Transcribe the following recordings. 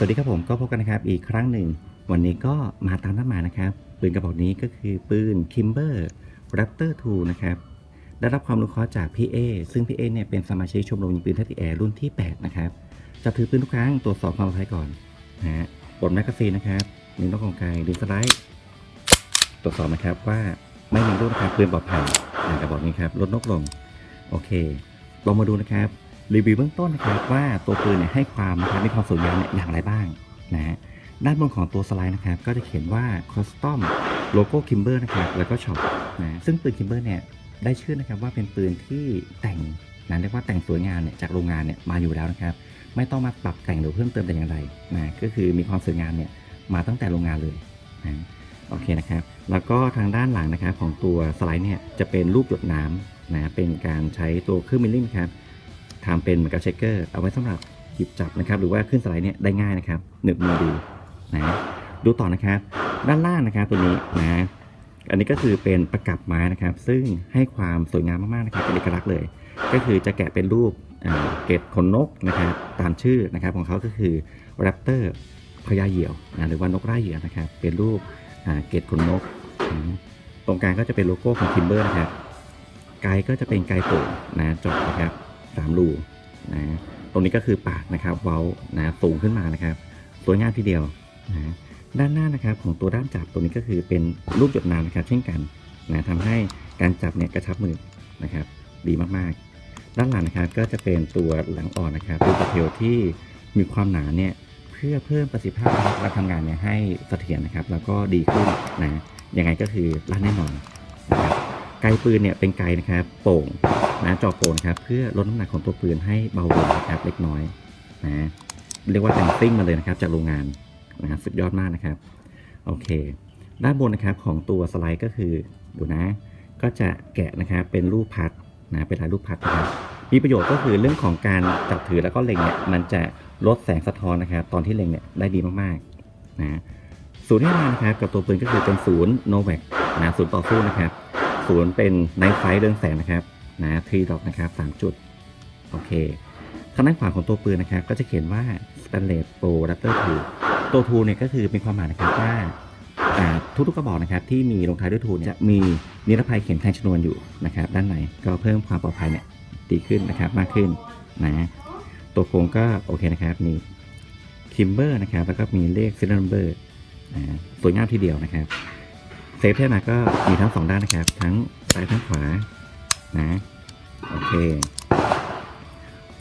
สวัสดีครับผมก็พบกันนะครับอีกครั้งหนึ่ง วันนี้ก็มาตามนัดหมายนะครับ ปืนกระบอกนี้ก็คือปืน Kimber Raptor 2 นะครับ ได้รับความรู้เคราะห์จากพี่เอซึ่งพี่เอเนี่ยเป็นสมาชิกชมรมยิงปืนทัติแอร์รุ่นที่ 8 นะครับจะถือปืนทุกครั้งตรวจสอบความปลอดภัยก่อนนะฮะปลดแมกกาซีนนะครับมีนกของไกลดึงสไลด์ตรวจสอบนะครับว่าไม่มีรูปนะครับปืนปลอดภัยนกระบอกนี้ครับลดนกลงโอเคลองมาดูนะครับ รีวิวเบื้องต้นนะครับว่าตัวปืนเนี่ยให้ความนะครับมีความสวยงามเนี่ยอย่างไรบ้างนะฮะด้านบนของตัวสไลด์นะครับก็จะเขียนว่า Custom Logo Kimber นะครับแล้วก็ช็อปนะซึ่งปืน Kimber เนี่ยได้ชื่อนะครับว่าเป็นปืนที่แต่งนะเรียกว่าแต่งสวยงามเนี่ยจากโรงงานเนี่ยมาอยู่แล้วนะครับ ไม่ต้องมาปรับแต่งหรือเพิ่มเติมแต่อย่างไรนะก็คือมีความสวยงามเนี่ยมาตั้งแต่โรงงานเลยนะโอเคนะครับ แล้วก็ทางด้านหลังนะครับของตัวสไลด์เนี่ยจะเป็นรูปหยดน้ำนะเป็นการใช้ตัวเครื่องมิลลิ่งครับ ทำเป็นเหมือนกับเชคเกอร์เอาไว้สำหรับหยิบจับนะครับ หรือว่าขึ้นสไลด์เนี่ยได้ง่ายนะครับหนึบมือดีนะดูต่อนะครับ ด้านล่างนะครับตัวนี้นะอันนี้ก็คือเป็นประกับไม้นะครับ ซึ่งให้ความสวยงามมากๆนะครับเป็นเอกลักษณ์เลย ก็คือจะแกะเป็นรูปเกตขนนกนะครับตามชื่อนะครับของเขาก็คือแรปเตอร์พญาเหยี่ยวนะหรือว่านกไร่เหยี่ยวนะครับ เป็นรูปเกตขนนก ตรงกลางก็จะเป็นโลโก้ของทิมเบอร์นะครับไกด์ก็จะเป็นไกด์โป่งนะจาะนะครับ สามรูนะตรงนี้ก็คือปากนะครับเว้านะสูงขึ้นมานะครับ สวยงามทีเดียวนะด้านหน้านะครับของตัวด้านจับตัวนี้ก็คือเป็นรูปหยดน้ำนะครับ เช่นกันนะทำให้การจับเนี่ยกระชับมือนะครับ ดีมากๆ ด้านหลังนะครับก็จะเป็นตัวหลังอ่อนนะครับตัวเทลที่มีความหนาเนี่ยเพื่อเพิ่มประสิทธิภาพการทำงานเนี่ยให้เสถียรนะครับ แล้วก็ดีขึ้นนะยังไงก็คือลั่นแน่นอนนะครับไกลปืนเนี่ยเป็นไกลนะครับโป่ง นะจ่อโปนครับเพื่อลดน้ำหนักของตัวปืนให้เบาลงนะครับเล็กน้อยนะเรียกว่าแต่งซิ่งมาเลยนะครับจากโรงงานนะสุดยอดมากนะครับโอเค ด้านบนนะครับของตัวสไลด์ก็คือดูนะ ก็จะแกะนะครับเป็นรูปพัดนะเป็นลายรูปพัดนะครับมีประโยชน์ก็คือเรื่องของการจับถือแล้วก็เล็งเนี่ยมันจะลดแสงสะท้อนนะครับ ตอนที่เล็งเนี่ยได้ดีมากๆนะศูนย์ที่มานะครับกับตัวปืนก็คือเป็นศูนย์โนแวกนะศูนย์ต่อสู้นะครับศูนย์เป็นไนท์ไฟเรื่องแสงนะครับ นะทรีดอกนะครับสามจุด โอเคทางด้านขวาของตัวปืนนะครับ ก็จะเขียนว่า Stanless Pro Raptor 2ตัว2เนี่ยก็คือเป็นความหมายนะครับว่าอ่าทุกๆกระบอกนะครับที่มีลงท้ายด้วย2เนี่ยจะมีนิรภัยเข็มแทงชนวนอยู่นะครับด้านในก็เพิ่มความปลอดภัยเนี่ยดีขึ้นนะครับมากขึ้นนะตัวโครงก็โอเคนะครับมีทิมเบอร์นะครับแล้วก็มีเลข serial number นะสวยงามทีเดียวนะครับเซฟเท่านะก็มีทั้งสองด้านนะครับ ทั้งซ้ายทั้งขวา นะโอเค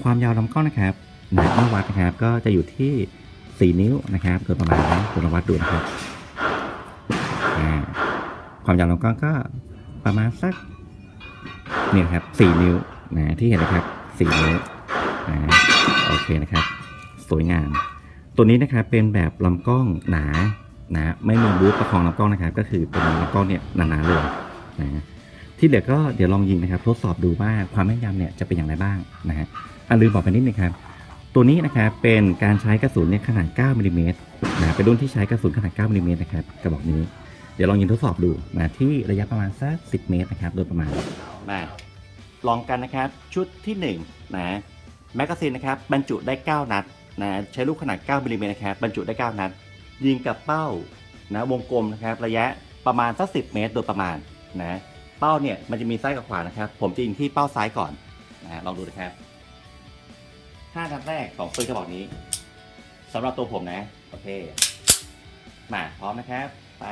ความยาวลำกล้องนะครับนะเมื่อวัดนะครับก็จะอยู่ที่ 4 นิ้วนะครับโดยประมาณนะตัวลองวัดดูนะครับความยาวลำกล้องก็ประมาณสักนี่นะครับ4นิ้วนะที่เห็นนะครับ4นิ้วนะโอเคนะครับ สวยงาม ตัวนี้นะครับเป็นแบบลำกล้องหนานะไม่มีบูธประคองลำกล้องนะครับ ก็คือเป็นลำกล้องเนี่ยหนาๆเลยนะ ที่เหลือก็เดี๋ยวลองยิงนะครับ ทดสอบดูว่าความแม่นยำเนี่ยจะเป็นอย่างไรบ้างนะฮะอะลืมบอกไปนิดนึงครับ ตัวนี้นะครับเป็นการใช้กระสุนเนี่ยขนาด 9มิลลิเมตรนะเป็นรุ่นที่ใช้กระสุนขนาด 9มิลลิเมตรนะครับกระบอกนี้ เดี๋ยวลองยิงทดสอบดูนะที่ระยะประมาณสัก 10 เมตรนะครับโดยประมาณมาลองกันนะครับชุดที่1นะแมกกาซีนนะครับบรรจุได้ 9 นัดนะใช้ลูกขนาด 9มิลลิเมตรนะครับบรรจุได้ 9 นัด ยิงกับเป้านะวงกลมนะครับระยะประมาณสักสิเมตรโดยประมาณนะ เป้าเนี่ยมันจะมีซ้ายกับขวานะครับ ผมจะยิงที่เป้าซ้ายก่อนนะลองดูนะครับห้านัดแรกของปืนกระบอกนี้สำหรับตัวผมนะ โอเค มาพร้อมนะครับ ไป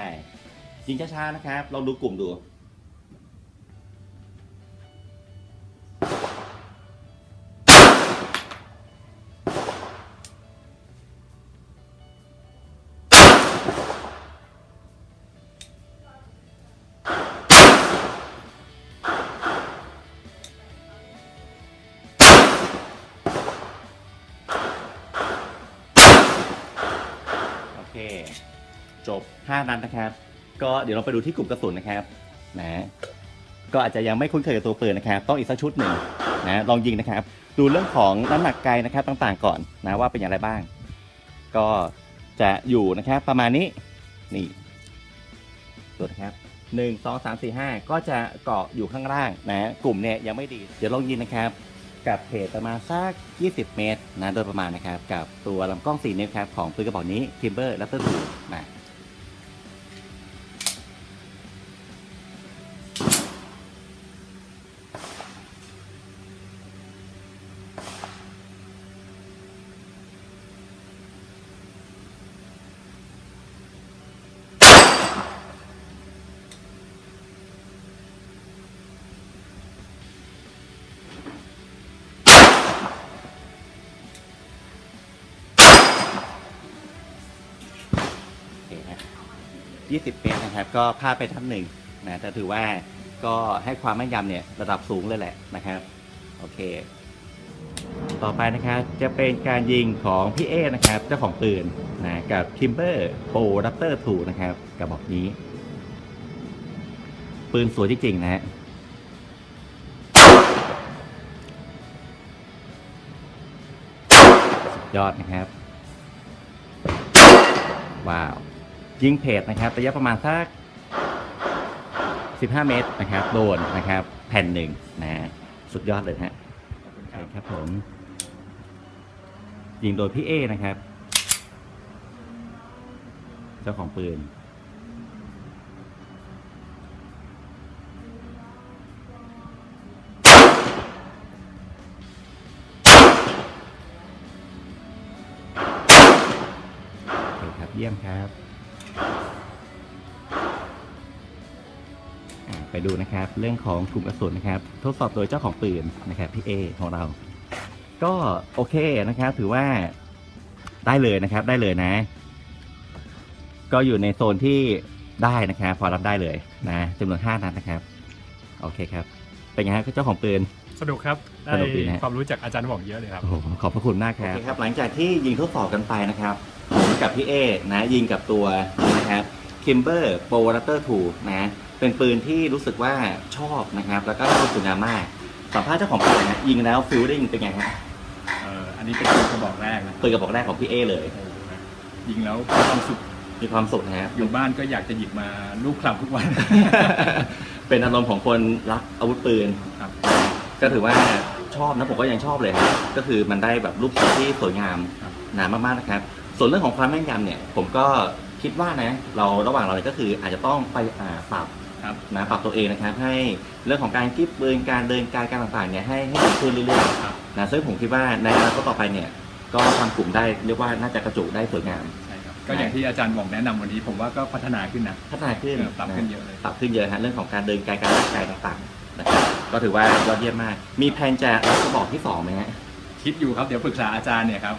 ยิงช้าๆนะครับลองดูกลุ่มดู เค จบ 5 นัดนะครับ ก็เดี๋ยวเราไปดูที่กลุ่มกระสุนนะครับนะก็อาจจะยังไม่คุ้นเคยกับตัวปืนนะครับ ต้องอีกสักชุดหนึ่งนะลองยิงนะครับ ดูเรื่องของน้ำหนักไกลนะครับต่างๆก่อนนะว่าเป็นอย่างไรบ้าง ก็จะอยู่นะครับประมาณนี้นี่ดูนะครับหนึ่งสองสามสี่ห้าก็จะเกาะอยู่ข้างล่างนะกลุ่มเนี่ยยังไม่ดี เดี๋ยวลองยิงนะครับ กับเพจประมาณสัก 20 เมตรนะโดยประมาณนะครับ กับตัวลำกล้อง4นิ้วครับของปืนกระบอกนี้ Timber Raptor 2มาโอ 20 เมตรนะครับก็พลาดไปทั้งหนึ่งนะแต่ถือว่าก็ให้ความแม่นยำเนี่ยระดับสูงเลยแหละนะครับโอเค ต่อไปนะครับจะเป็นการยิงของพี่เอนะครับเจ้าของปืนนะกับ Kimber Pro Raptor 2นะครับกระบอกนี้ ปืนสวยจริงๆนะฮะยอดนะครับ ว้าว ยิงเพจนะครับระยะประมาณสัก 15 เมตรนะครับ โดนนะครับ แผ่นหนึ่งนะฮะสุดยอดเลยฮะขอบคุณคใช่รับครับผม ยิงโดยพี่เอนะครับ เจ้าของปืนครับเยี่ยมครับ ไปดูนะครับ เรื่องของกลุ่มกระสุนนะครับ ทดสอบโดยเจ้าของปืนนะครับพี่เอของเรา ก็โอเคนะครับ ถือว่าได้เลยนะครับ ได้เลยนะ ก็อยู่ในโซนที่ได้นะครับ พอรับได้เลยนะจำนวนห้านัดนะครับ โอเคครับ เป็นไงครับเจ้าของปืน สนุกครับ ได้สนุกดีนะ ความรู้จากอาจารย์หว่องเยอะเลยครับ โอ้โหขอบพระคุณมากครับโอเคครับ หลังจากที่ยิงทดสอบกันไปนะครับ ผมกับพี่เอนะ ยิงกับตัวนะครับ Kimber Pro Raptor 2นะ เป็นปืนที่รู้สึกว่าชอบนะครับ แล้วก็รู้สึกงามมากสัมภาษณ์เจ้าของปืนนะฮะยิงแล้วฟิลลิ่งเป็นไงฮะเอ่ออันนี้เป็นกระบอกแรกนะปืนกระบอกแรกของพี่เอเลยโอ้โหนะยิงแล้วมีความสุขมีความสุขนะครับอยู่บ้านก็อยากจะหยิบมาลูกคลำทุกวัน เป็นอารมณ์ของคนรักอาวุธปืนครับ ก็ถือว่าชอบนะผมก็ยังชอบเลยครับก็คือมันได้แบบรูปทรงที่สวยงามครับ หนามากๆนะครับ ส่วนเรื่องของความแม่นยำเนี่ย ผมก็คิดว่านะ เราระหว่างเราเนี่ยก็คืออาจจะต้องไปอ่าปรับ ครับ นะปรับตัวเองนะครับ ให้เรื่องของการกิ๊บปืนการเดินการการต่างๆเนี่ยให้ให้ดีขึ้นเรื่อยครับ ๆนะซึ่งผมคิดว่าในอนาคตต่อไปเนี่ย ก็ทำกลุ่มได้เรียกว่าน่าจะกระจุได้สวยงาม ใช่ครับ ก็อย่างที่อาจารย์หว่องแนะนำวันนี้ผมว่าก็พัฒนาขึ้นนะ พัฒนาขึ้นเออปรับขึ้นเยอะเลย ปรับขึ้นเยอะฮะเรื่องของการเดินกายการร่างกายต่างๆนะครับก็ถือว่ายอดเยี่ยมมาก มีแผนจะรับกระบอกที่สองไหมฮะ คิดอยู่ครับ เดี๋ยวปรึกษาอาจารย์เนี่ยครับ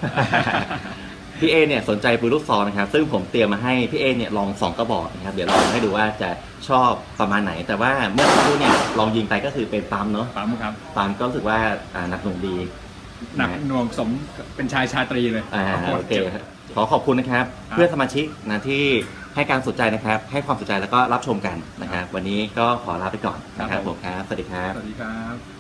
พี่เอเนี่ยสนใจปืนลูกซองนะครับ ซึ่งผมเตรียมมาให้พี่เอเนี่ยลองสองกระบอกนะครับ เดี๋ยวลองให้ดูว่าจะชอบประมาณไหน แต่ว่าเมื่อสักครู่เนี่ยลองยิงไปก็คือเป็นปั๊มเนาะปั๊มครับปั๊มก็รู้สึกว่าอ่าหนักหน่วงดี หนักหน่วงสมเป็นชายชาตรีเลยอ่าโอ้โหโอเคจ็บครับขอขอบคุณนะครับครับ เพื่อนสมาชิกนะที่ให้การสนใจนะครับ ให้ความสนใจแล้วก็รับชมกันนะครับ วันนี้ก็ขอลาไปก่อนนะครับผมครับสวัสดีครับสวัสดีครับ